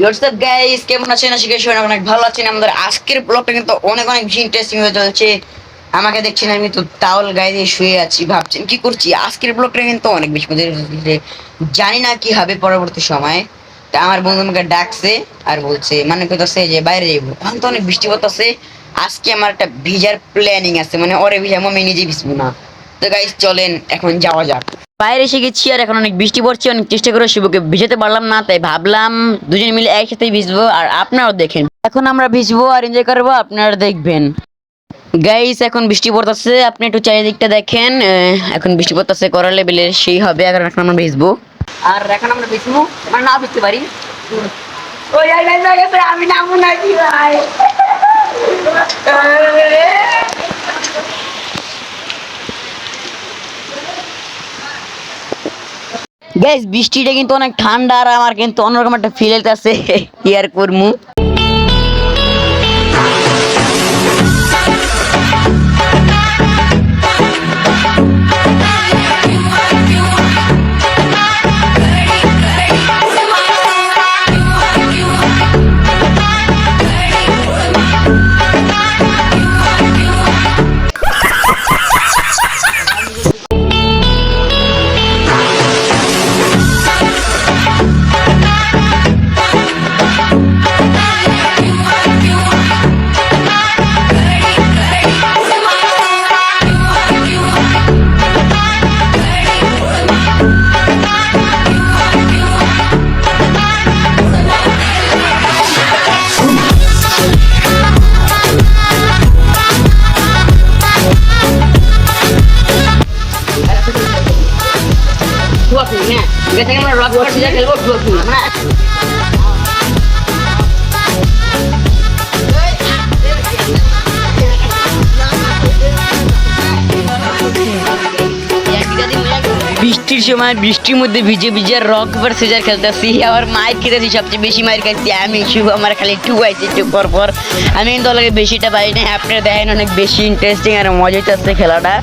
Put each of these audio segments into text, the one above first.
WhatsApp guys কেমন আছেন? আশা করি অনেক ভালো আছেন। আমাদের আজকের ব্লগটা কিন্তু অনেক অনেক ইন্টারেস্টিং হয়ে চলছে। আমাকে দেখছেন আমি তো তাওল গায়ে দিয়ে শুয়ে আছি, ভাবছেন কি করছি? আজকের ব্লগটা কিন্তু অনেক বেশি মজার। জানি না কি হবে পরবর্তী সময়। তা আমার বন্ধু আমাকে ডাকছে আর বলছে মানে কোথাছে যে বাইরে যাব এখন তো অনেক বৃষ্টি আছে আজকে আমার একটা ভিজার প্ল্যানিং আছে। মানে ওরে ভিজাবো আমি নিজে ভিজবো না। তো গাইস চলেন, এখন যাওয়া যাক। বাইরে এসে গেছি আর এখন অনেক বৃষ্টি পড়ছে, অনেক চেষ্টা করে শিবকে ভিজাতে পারলাম না, তাই ভাবলাম দুজন মিলে একসাথে ভিজবো আর আপনারাও দেখেন। এখন আমরা ভিজবো আর এনজয় করব, আপনারা দেখবেন। গাইস এখন বৃষ্টি পড়তেছে, আপনি একটু চারিদিকটা দেখেন এখন বৃষ্টি পড়তেছে, করার লেভেলের সেই হবে, এখন এখন আমরা ভিজবো। আর এখন আমরা ভিজবো আমরা না ভিজতে পারি। আমি নামবো না কি ভাই? গাইস বৃষ্টিটা কিন্তু অনেক ঠান্ডা আর আমার কিন্তু অন্যরকম একটা ফিল আছে ইয়ার করমু? বৃষ্টির সময় বৃষ্টির মধ্যে ভিজে ভিজে রক পর সিজার খেলতেছি। আবার মায়ের খেতেছি, সবচেয়ে বেশি মায়ের খাইছি। আমি শুভ, আমার খালি একটু আইছি একটু পর পর আমি কিন্তু ওলাকে বেশিটা পাই না আপনারা দেখেন অনেক বেশি ইন্টারেস্টিং আর মজা হচ্ছে খেলাটা।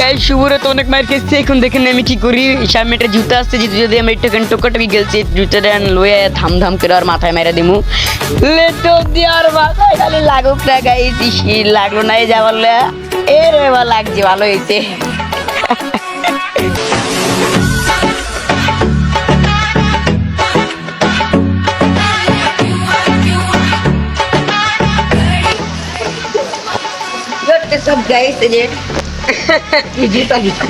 গাই শুভরে তো অনেক মার খেয়েছে এখন দেখেন আমি কি করি সামনে একটা জুতা আসছে জুতো যদি আমি একটু টোকাটুকি গেলছি জুতাটা লয়ে থাম থাম করে আর মাথায় মেরে দিমু লে তো দিয়ার মাথায় খালি লাগুক না গাইছি ইসি, লাগল না এই যা বললে এ রে বা লাগছে ভালো হয়েছে সব গাইছে যে জুতা জুতা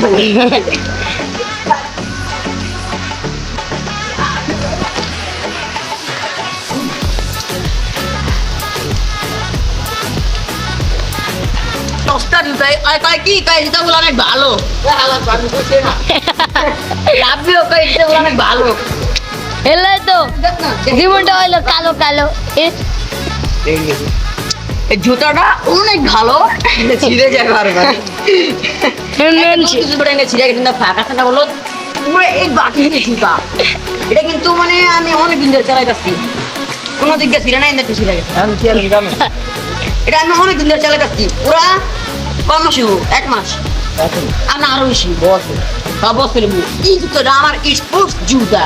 দশটা জুতাই আর কয় কি? কয় অনেক ভালো। লাভবিও কয় জুতাগুলো অনেক ভালো। এলে তো জীবনটা হইল কালো কালো। জুতাটা অনেক ভালো। ছিঁড়ে যায় বারবার। কিছু করে এনেছি এটা কিন্তু ফাঁকা ফাঁকা হলো এই বাকি জুতা। এটা কিন্তু মানে আমি অনেক দিন ধরে চালাইতেছি। কোনো দিক দিয়ে ছিঁড়ে নাই দেখতে ছিঁড়ে গেছে। এটা আমি অনেক দিন ধরে চালাইতেছি। পুরা কম মাস এক মাস। আর না আরও বেশি। বছর। বা বছর এই জুতোটা আমার স্পোর্টস জুতা।